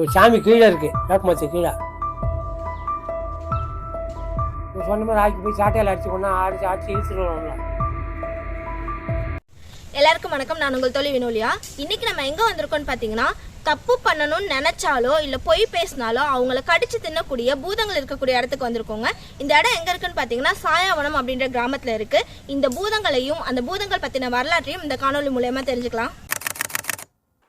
சாமி கீழே இருக்கு. வேப்பமரத்து கீழே. சொன்ன மாதிரி ஆக்கி போய் சாட்டையில் அடிச்சு கொண்டா அடிச்சு அடிச்சு இழுத்துருவோம்ல எல்லாருக்கும் வணக்கம். நான் உங்கள் தொழில் வினோலியா. இன்னைக்கு நம்ம எங்கே வந்திருக்கோம்னு பார்த்தீங்கன்னா தப்பு பண்ணணும்னு நினைச்சாலோ இல்லை பொய் பேசினாலோ அவங்கள கடிச்சு தின்னக்கூடிய பூதங்கள் இருக்கக்கூடிய இடத்துக்கு வந்திருக்கோங்க. இந்த இடம் எங்கே இருக்குன்னு பார்த்தீங்கன்னா சாயாவனம் அப்படின்ற கிராமத்தில் இருக்கு. இந்த பூதங்களையும் அந்த பூதங்கள் பற்றின வரலாற்றையும் இந்த காணொளி மூலயமா தெரிஞ்சுக்கலாம்.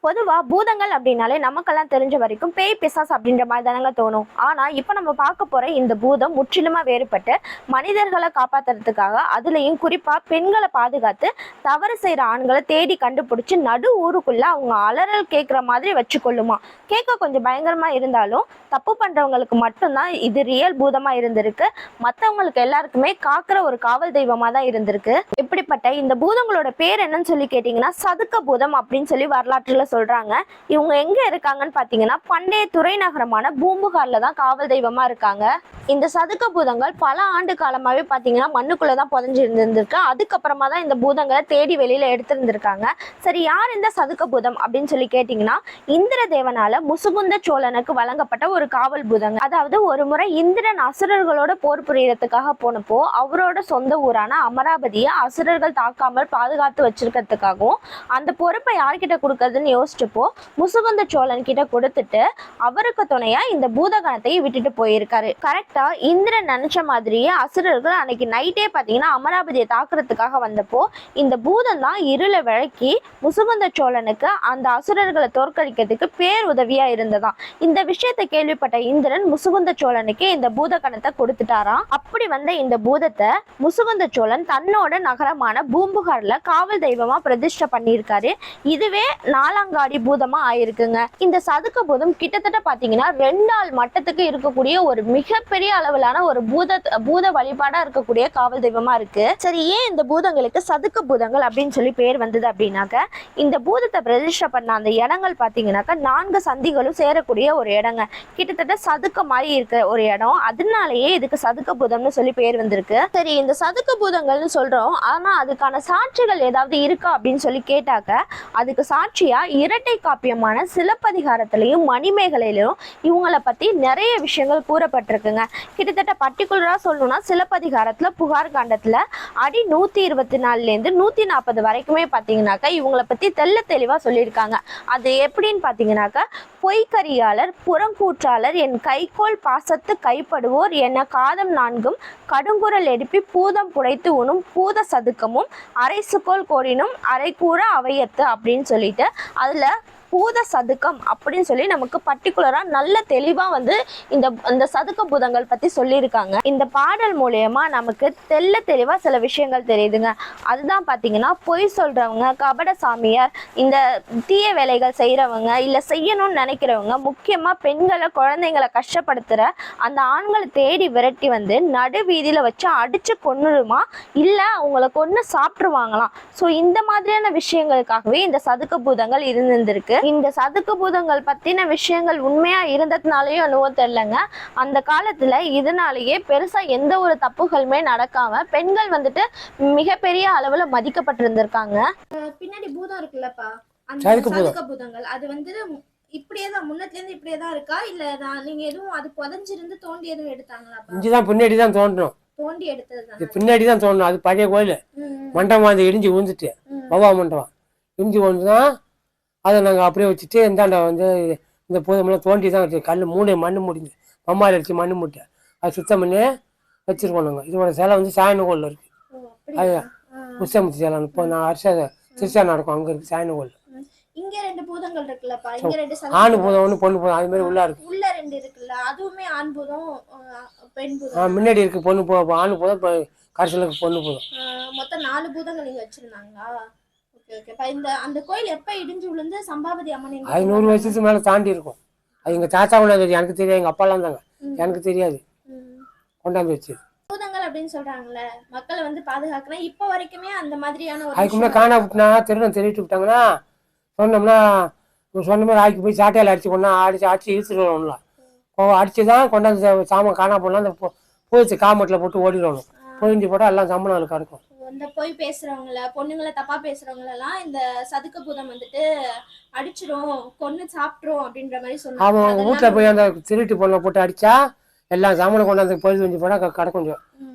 பொதுவாக பூதங்கள் அப்படின்னாலே நமக்கெல்லாம் தெரிஞ்ச வரைக்கும் பேய் பிசாஸ் அப்படின்ற மாதிரி தானங்க தோணும். ஆனால் இப்போ நம்ம பார்க்க போகிற இந்த பூதம் முற்றிலுமா வேறுபட்டு மனிதர்களை காப்பாத்துறதுக்காக அதுலேயும் குறிப்பாக பெண்களை பாதுகாத்து தவறு செய்கிற ஆண்களை தேடி கண்டுபிடிச்சி நடு ஊருக்குள்ள அவங்க அலறல் கேட்குற மாதிரி வச்சு கொள்ளுமா கேட்க கொஞ்சம் பயங்கரமாக இருந்தாலும் தப்பு பண்ணுறவங்களுக்கு மட்டும்தான் இது ரியல் பூதமாக இருந்திருக்கு. மற்றவங்களுக்கு எல்லாருக்குமே காக்கிற ஒரு காவல் தெய்வமாக தான் இருந்திருக்கு. இப்படிப்பட்ட இந்த பூதங்களோட பேர் என்னன்னு சொல்லி கேட்டிங்கன்னா சதுக்க பூதம் அப்படின்னு சொல்லி வரலாற்றில் சொல்றாங்க. இவங்க எங்க இருக்காங்கன்னு பாத்தீங்கன்னா பண்டைய துறை நகரமான தான் காவல் தெய்வமா இருக்காங்க. இந்த சதுக்க பூதங்கள் பல ஆண்டு காலமாவே பாத்தீங்கன்னா மண்ணுக்குள்ளதான் புதஞ்சு இருந்திருக்கு அதுக்கப்புறமா தான் இந்த பூதங்களை தேடி வெளியில எடுத்திருந்திருக்காங்க. சரி யார் இந்த சதுக்க பூதம் அப்படின்னு சொல்லி கேட்டிங்கன்னா இந்திர தேவனால முசுகுந்த சோழனுக்கு வழங்கப்பட்ட ஒரு காவல் பூதங்க. அதாவது ஒரு முறை இந்திரன் அசுரர்களோட போர் புரியறதுக்காக போனப்போ அவரோட சொந்த ஊரான அமராவதியை அசுரர்கள் தாக்காமல் பாதுகாத்து வச்சிருக்கிறதுக்காகவும் அந்த பொறுப்பை யார்கிட்ட கொடுக்கறதுன்னு யோசிச்சப்போ முசுகுந்த சோழன் கிட்ட கொடுத்துட்டு அவருக்கு துணையா இந்த பூதகணத்தை விட்டுட்டு போயிருக்காரு. கரெக்டா இந்திரன் நினைச்ச மாதிரியே அசுரர்கள் அன்னைக்கு நைட்டே பாத்தீங்கன்னா அமராவதியை தாக்குறதுக்காக வந்தப்போ இந்த பூதம் தான் இருளை விளக்கி முசுகுந்த சோழனுக்கு அந்த அசுரர்களை தோற்கடிக்கிறதுக்கு பேர் உதவியா இருந்ததாம் இந்த விஷயத்தை கேள்விப்பட்ட இந்திரன் முசுகுந்த சோழனுக்கு இந்த பூதகணத்தை கொடுத்துட்டாராம் அப்படி வந்த இந்த பூதத்தை முசுகுந்த சோழன் தன்னோட நகரமான பூம்புகார்ல காவல் தெய்வமா பிரதிஷ்டை பண்ணியிருக்காரு. இதுவே நாலாம் நாலாங்காடி பூதமா ஆயிருக்குங்க. இந்த சதுக்க பூதம் கிட்டத்தட்ட பாத்தீங்கன்னா ரெண்டு மட்டத்துக்கு இருக்கக்கூடிய ஒரு மிகப்பெரிய அளவிலான ஒரு பூத பூத வழிபாடா இருக்கக்கூடிய காவல் தெய்வமா இருக்கு. சரி ஏன் இந்த பூதங்களுக்கு சதுக்க பூதங்கள் அப்படின்னு சொல்லி பேர் வந்தது அப்படின்னாக்க இந்த பூதத்தை பிரதிஷ்டை பண்ண அந்த இடங்கள் பாத்தீங்கன்னாக்கா நான்கு சந்திகளும் சேரக்கூடிய ஒரு இடங்க. கிட்டத்தட்ட சதுக்க மாதிரி இருக்க ஒரு இடம். அதனாலயே இதுக்கு சதுக்க பூதம்னு சொல்லி பேர் வந்திருக்கு. சரி இந்த சதுக்க பூதங்கள்னு சொல்றோம். ஆனா அதுக்கான சாட்சிகள் ஏதாவது இருக்கா அப்படின்னு சொல்லி கேட்டாக்க அதுக்கு சாட்சியா இரட்டை காப்பியமான சிலப்பதிகாரத்திலையும் மணிமேகலையிலும் இவங்களை பத்தி நிறைய விஷயங்கள் கூறப்பட்டிருக்குங்க. கிட்டத்தட்ட பர்டிகுலரா சொல்லணும்னா சிலப்பதிகாரத்துல புகார் காண்டத்துல அடி நூத்தி இருபத்தி நாலுல இருந்து நூத்தி நாற்பது வரைக்குமே பாத்தீங்கன்னாக்கா இவங்களை பத்தி தெள்ள தெளிவா சொல்லியிருக்காங்க. அது எப்படின்னு பாத்தீங்கன்னாக்கா பொய்க்கரியாளர் புறங்கூற்றாளர் என் கைக்கோல் பாசத்து கைப்படுவோர் என காதம் நான்கும் கடுங்குரல் எடுப்பி பூதம் புடைத்து உணும் பூத சதுக்கமும் அரைசுக்கோல் கோடினும் அரைக்கூற அவையத்து அப்படின்னு சொல்லிட்டு அதுல பூத சதுக்கம் அப்படின்னு சொல்லி நமக்கு பர்டிகுலரா நல்ல தெளிவா வந்து இந்த இந்த சதுக்க பூதங்கள் பத்தி சொல்லியிருக்காங்க. இந்த பாடல் மூலயமா நமக்கு தெள்ள தெளிவா சில விஷயங்கள் தெரியுதுங்க. அதுதான் பாத்தீங்கன்னா பொய் சொல்றவங்க கபட சாமியார் இந்த தீய வேலைகள் செய்யறவங்க இல்ல செய்யணும்னு நினைக்கிறவங்க முக்கியமா பெண்களை குழந்தைங்களை கஷ்டப்படுத்துற அந்த ஆண்களை தேடி விரட்டி வந்து நடு வீதியில வச்சு அடிச்சு கொன்னுடுமா? இல்ல அவங்கள கொன்று சாப்பிட்டுருவாங்களாம். ஸோ இந்த மாதிரியான விஷயங்களுக்காகவே இந்த சதுக்க பூதங்கள் இருந்திருக்கு. இந்த சதுக்க பூதங்கள் பத்தின விஷயங்கள் உண்மையா இருந்ததுனாலயும் என்னவோ தெரியலங்க. அந்த காலத்துல இதனாலேயே பெருசா எந்த ஒரு தப்புகளுமே நடக்காம பெண்கள் வந்துட்டு மிகப்பெரிய அளவுல மதிக்கப்பட்டிருந்திருக்காங்க. பின்னாடி பூதம் இருக்குல்லப்பா. அந்த சதுக்க பூதங்கள். அது வந்து இப்படியே தான் முன்னத்துல இருந்து இப்படியே தான் இருக்கா? இல்ல நான் நீங்க எதுவும் அது புதஞ்சிருந்து தோண்டி எதுவும் எடுத்தாங்களாப்பா? இஞ்சி தான் பின்னாடி தான் தோன்றணும் தோண்டி எடுத்தது இது பின்னாடி தான் தோன்றணும் அது பழைய கோயில். மண்டபம் அது இடிஞ்சு விழுந்துட்டு. பவா மண்டபம். இடிஞ்சு விழுந்து தான் அதை நாங்கள் அப்படியே வச்சுட்டு இந்தாண்ட வந்து இந்த பூதமெல்லாம் தோண்டி தான் வச்சு கல் மூணு மண் முடிஞ்சு மம்மாரி அடிச்சு மண் மூட்டை. அது சுத்தம் பண்ணி வச்சுருக்கோம் நாங்கள் இதோட சிலை வந்து சாயன கோலில் இருக்குது அது முத்தமுத்தி சிலை. இப்போ நான் அரச திருச்சா நடக்கும். அங்கே இருக்குது சாயன கோயில் இங்க ரெண்டு பூதங்கள் இருக்குல்லப்பா. இங்க ரெண்டு ஆண் பூதம் ஒன்று பொண்ணு பூதம். அது மாதிரி உள்ளா இருக்கு. உள்ள ரெண்டு இருக்குல்ல. அதுவுமே ஆண் பூதம் பெண் பூதம். முன்னாடி இருக்கு பொண்ணு பூ. ஆண் பூதம் கடைசியில் பொண்ணு பூதம். மொத்தம் நாலு பூதங்கள் இங்க வச்சிருந்தாங்களா? இந்த அந்த கோயில் எப்ப இடிஞ்சு விழுந்து சம்பாவதி அம்மன் இங்க அது நூறு வருஷத்துக்கு மேலே தாண்டி இருக்கும். அது எங்கள் தாத்தாவும் தெரியும் எனக்கு தெரியாது. எங்கள் அப்பாலாம் தாங்க. எனக்கு தெரியாது. கொண்டாந்து வச்சு பூதங்கள் அப்படின்னு சொல்றாங்கல்ல. மக்களை வந்து பாதுகாக்கணும். இப்ப வரைக்குமே அந்த மாதிரியான அதுக்கு முன்னே விஷயம் காணா விட்டுனா திருடம் திருட்டு விட்டாங்கன்னா சொன்னோம்னா சொன்ன மாதிரி ஆக்கி போய் சாட்டையால் அடிச்சு கொண்டா அடிச்சு அடிச்சு இழுத்துடுவோம்ல அடிச்சு தான் கொண்டாந்து சாமான் காணா போடலாம் அந்த பூச்சி. காமட்டில் போட்டு ஓடிடணும் பொழிஞ்சு போட்டால் எல்லாம் சம்பளம் இருக்கும். இந்த பொய் பேசுறவங்கள பொண்ணுங்களை தப்பா பேசுறவங்களெல்லாம் இந்த சதுக்க பூதம் வந்துட்டு அடிச்சிரும் கொன்னு சாப்பிட்ரும் அப்படின்ற மாதிரி சொன்னாங்க. அவன் வீட்டில் போய் அந்த திருட்டு பொண்ணை போட்டு அடிச்சா எல்லாம் சாமானை கொண்டாந்து பொழுது கொஞ்சம். போனால் கடக்கும்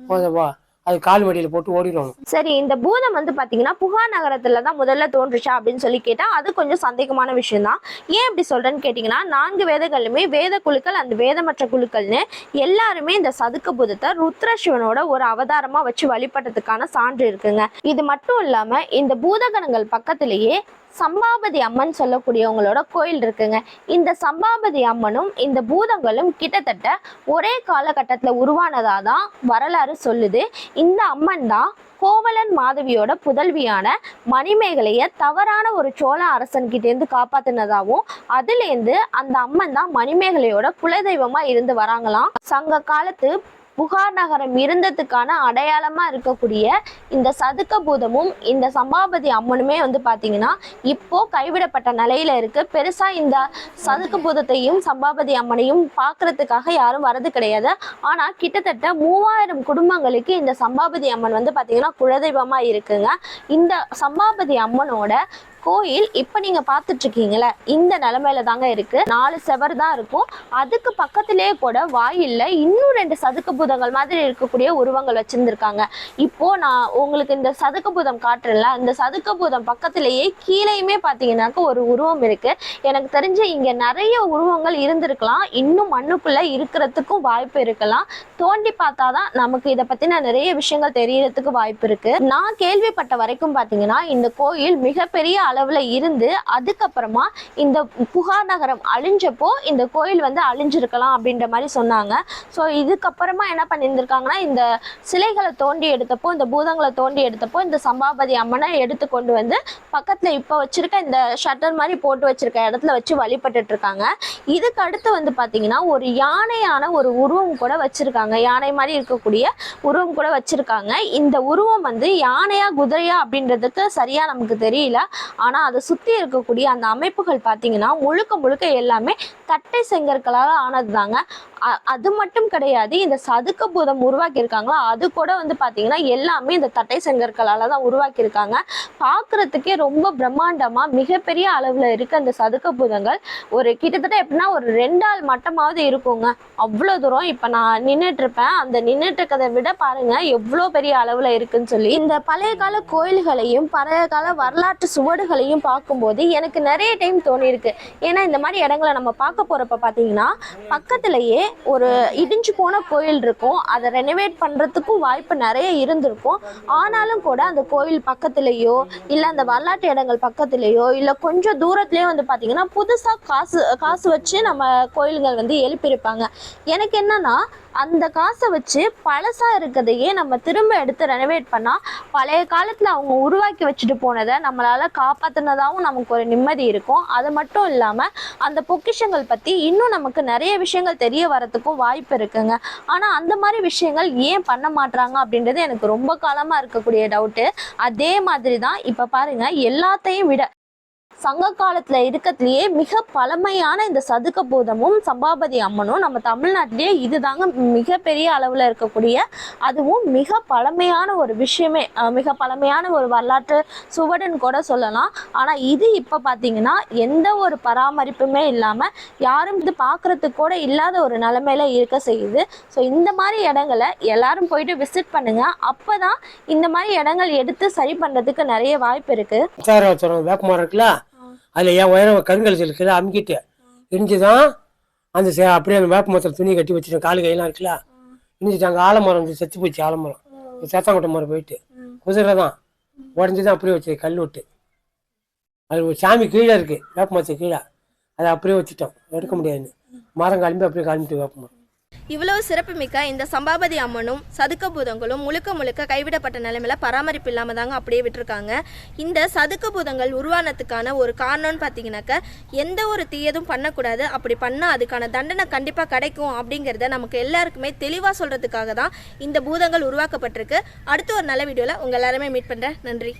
போதப்பா அது கால் வடியில் போட்டு ஓடிடும் சரி இந்த பூதம் வந்து பாத்தீங்கன்னா புகார் நகரத்துல தான் முதல்ல தோன்றுச்சா அப்படின்னு சொல்லி கேட்டா அது கொஞ்சம் சந்தேகமான விஷயம் தான் ஏன் இப்படி சொல்றேன்னு கேட்டீங்கன்னா நான்கு வேதங்களுமே வேத குழுக்கள் அந்த வேதமற்ற குழுக்கள்னு எல்லாருமே இந்த சதுக்க பூதத்தை ருத்ர சிவனோட ஒரு அவதாரமா வச்சு வழிபட்டதுக்கான சான்று இருக்குங்க. இது மட்டும் இல்லாம இந்த பூதகணங்கள் பக்கத்திலேயே சம்பாபதி அம்மன் சொல்லக்கூடியவங்களோட கோயில் இருக்குங்க. இந்த சம்பாபதி அம்மனும் இந்த பூதங்களும் கிட்டத்தட்ட ஒரே காலகட்டத்தில் உருவானதாக தான் வரலாறு சொல்லுது. இந்த அம்மன் தான் கோவலன் மாதவியோட புதல்வியான மணிமேகலையை தவறான ஒரு சோழ அரசன்கிட்டேருந்து காப்பாத்தினதாகவும் அதுலேருந்து அந்த அம்மன் தான் மணிமேகலையோட குலதெய்வமா இருந்து வராங்களாம். சங்க காலத்து புகார் நகரம் இருந்ததுக்கான அடையாளமா இருக்கக்கூடிய இந்த சதுக்க பூதமும் இந்த சம்பாபதி அம்மனுமே வந்து பாத்தீங்கன்னா இப்போ கைவிடப்பட்ட நிலையில இருக்கு. பெருசா இந்த சதுக்க பூதத்தையும் சம்பாபதி அம்மனையும் பார்க்கறதுக்காக யாரும் வரது கிடையாது. ஆனா கிட்டத்தட்ட மூவாயிரம் குடும்பங்களுக்கு இந்த சம்பாபதி அம்மன் வந்து பாத்தீங்கன்னா குலதெய்வமா இருக்குங்க. இந்த சம்பாபதி அம்மனோட கோயில் இப்போ நீங்க பார்த்துட்டு இருக்கீங்களே இந்த நிலமையில தாங்க இருக்கு. நாலு செவர் தான் இருக்கும். அதுக்கு பக்கத்திலேயே கூட வாயில்ல இன்னும் ரெண்டு சதுக்க பூதங்கள் மாதிரி இருக்கக்கூடிய உருவங்கள் வச்சிருந்திருக்காங்க. இப்போ நான் உங்களுக்கு இந்த சதுக்க பூதம் காட்டுறேன்ல இந்த சதுக்க பூதம் பக்கத்திலேயே கீழேயுமே பார்த்தீங்கன்னாக்க ஒரு உருவம் இருக்கு. எனக்கு தெரிஞ்சு இங்க நிறைய உருவங்கள் இருந்திருக்கலாம். இன்னும் மண்ணுக்குள்ள இருக்கிறதுக்கும் வாய்ப்பு இருக்கலாம். தோண்டி பார்த்தாதான் நமக்கு இதை பத்தின நிறைய விஷயங்கள் தெரியறதுக்கு வாய்ப்பு இருக்கு. நான் கேள்விப்பட்ட வரைக்கும் பார்த்தீங்கன்னா இந்த கோயில் மிகப்பெரிய அளவில் இருந்து அதுக்கப்புறமா இந்த புகார் நகரம் அழிஞ்சப்போ இந்த கோயில் வந்து அழிஞ்சிருக்கலாம் அப்படின்ற மாதிரி சொன்னாங்க. ஸோ இதுக்கப்புறமா என்ன பண்ணியிருந்திருக்காங்கன்னா இந்த சிலைகளை தோண்டி எடுத்தப்போ இந்த பூதங்களை தோண்டி எடுத்தப்போ இந்த சம்பாபதி அம்மனை எடுத்து கொண்டு வந்து பக்கத்தில் இப்போ வச்சுருக்க இந்த ஷட்டர் மாதிரி போட்டு வச்சுருக்க இடத்துல வச்சு வழிபட்டுட்டு இருக்காங்க இதுக்கு அடுத்து வந்து பார்த்தீங்கன்னா ஒரு யானையான ஒரு உருவம் கூட வச்சுருக்காங்க. யானை மாதிரி இருக்கக்கூடிய உருவம் கூட வச்சுருக்காங்க. இந்த உருவம் வந்து யானையா குதிரையா அப்படின்றதுக்கு சரியாக நமக்கு தெரியல. ஆனால் அதை சுற்றி இருக்கக்கூடிய அந்த அமைப்புகள் பார்த்தீங்கன்னா முழுக்க முழுக்க எல்லாமே தட்டை செங்கற்களால் ஆனதுதாங்க. தாங்க அது மட்டும் கிடையாது இந்த சதுக்க பூதம் உருவாக்கியிருக்காங்களோ அது கூட வந்து பார்த்தீங்கன்னா எல்லாமே இந்த தட்டை செங்கற்களால் தான் உருவாக்கியிருக்காங்க. பார்க்குறதுக்கே ரொம்ப பிரம்மாண்டமா மிகப்பெரிய அளவுல இருக்க அந்த சதுக்க பூதங்கள் ஒரு கிட்டத்தட்ட எப்படின்னா ஒரு ரெண்டாள் மட்டமாவது இருக்குங்க. அவ்வளோ தூரம் இப்போ நான் நின்றுட்டு இருப்பேன் அந்த நின்றுட்டு இருக்கதை விட பாருங்க எவ்வளோ பெரிய அளவில் இருக்குன்னு சொல்லி. இந்த பழைய கால கோயில்களையும் பழைய கால வரலாற்று சுவடுகளையும் பார்க்கும்போது எனக்கு நிறைய டைம் தோணியிருக்கு. ஏன்னா இந்த மாதிரி இடங்களை நம்ம பார்க்க போகிறப்ப பார்த்தீங்கன்னா பக்கத்துலேயே ஒரு இடிஞ்சு போன கோயில் இருக்கும். அதை ரெனோவேட் பண்ணுறதுக்கும் வாய்ப்பு நிறைய இருந்திருக்கும். ஆனாலும் கூட அந்த கோயில் பக்கத்துலேயோ இல்லை அந்த வரலாற்று இடங்கள் பக்கத்துலேயோ இல்லை கொஞ்சம் தூரத்துலேயோ வந்து பார்த்தீங்கன்னா புதுசாக காசு காசு வச்சு நம்ம கோயில்கள் வந்து எழுப்பியிருப்பாங்க. எனக்கு என்னன்னா அந்த காசை வச்சு பழசா இருக்கிறதையே நம்ம திரும்ப எடுத்து ரெனோவேட் பண்ணா பழைய காலத்துல அவங்க உருவாக்கி வச்சுட்டு போனதை நம்மளால காப்பாத்தினதாகவும் நமக்கு ஒரு நிம்மதி இருக்கும். அது மட்டும் இல்லாம அந்த பொக்கிஷங்கள் பத்தி இன்னும் நமக்கு நிறைய விஷயங்கள் தெரிய வரதுக்கும் வாய்ப்பு இருக்குங்க. ஆனா அந்த மாதிரி விஷயங்கள் ஏன் பண்ண மாட்றாங்க அப்படின்றது எனக்கு ரொம்ப காலமா இருக்கக்கூடிய டவுட்டு அதே மாதிரி தான் இப்ப பாருங்க எல்லாத்தையும் விட சங்க காலத்துல இருக்கிறதுலயே மிக பழமையான இந்த சதுக்க பூதமும் சம்பாபதி அம்மனும் நம்ம தமிழ்நாட்டிலேயே இதுதாங்க மிகப்பெரிய அளவுல இருக்கக்கூடிய அதுவும் மிக பழமையான ஒரு விஷயமே. மிக பழமையான ஒரு வரலாற்று சுவடுன்னு கூட சொல்லலாம். ஆனா இது இப்ப பாத்தீங்கன்னா எந்த ஒரு பராமரிப்புமே இல்லாம யாரும் இது பாக்குறதுக்கு கூட இல்லாத ஒரு நிலைமையில இருக்க செய்யுது. ஸோ இந்த மாதிரி இடங்களை எல்லாரும் போயிட்டு விசிட் பண்ணுங்க. அப்பதான் இந்த மாதிரி இடங்கள் எடுத்து சரி பண்றதுக்கு நிறைய வாய்ப்பு இருக்கு. வேப்பமரம் இருக்குல்ல? அதில் ஏன் உயரம் கருங்கல் இருக்குது அமுக்கிட்டு. இடிஞ்சு தான் அந்த சே- அப்படியே அந்த வேப்ப மரத்தில் துணி கட்டி வச்சுட்டேன் காலு கையெல்லாம் இருக்குல்ல இடிஞ்சிட்டு அங்கே ஆலமரம் வந்து செத்து போச்சு ஆலமரம். சேத்தாங்கோட்டை மரம் போயிட்டு. குதிரை தான் உடஞ்சி தான் அப்படியே வச்சு கல் விட்டு. அது ஒரு சாமி கீழே இருக்குது வேப்ப மரத்து கீழே. அதை அப்படியே வச்சுட்டோம். எடுக்க முடியாதுன்னு. மரம் கிளம்பி அப்படியே கிளம்பிட்டு வேப்ப மரம். இவ்வளவு சிறப்புமிக்க இந்த சம்பாபதி அம்மனும் சதுக்க பூதங்களும் முழுக்க முழுக்க கைவிடப்பட்ட நிலைமையில பராமரிப்பு இல்லாம தாங்க அப்படியே விட்டுருக்காங்க. இந்த சதுக்க பூதங்கள் உருவானதுக்கான ஒரு காரணம்னு பார்த்தீங்கன்னாக்க எந்த ஒரு தீயதும் பண்ணக்கூடாது. அப்படி பண்ணா அதுக்கான தண்டனை கண்டிப்பா கிடைக்கும் அப்படிங்கிறத நமக்கு எல்லாருக்குமே தெளிவா சொல்றதுக்காக தான் இந்த பூதங்கள் உருவாக்கப்பட்டிருக்கு. அடுத்த ஒரு நல்ல வீடியோல உங்க எல்லாருமே மீட் பண்றேன். நன்றி.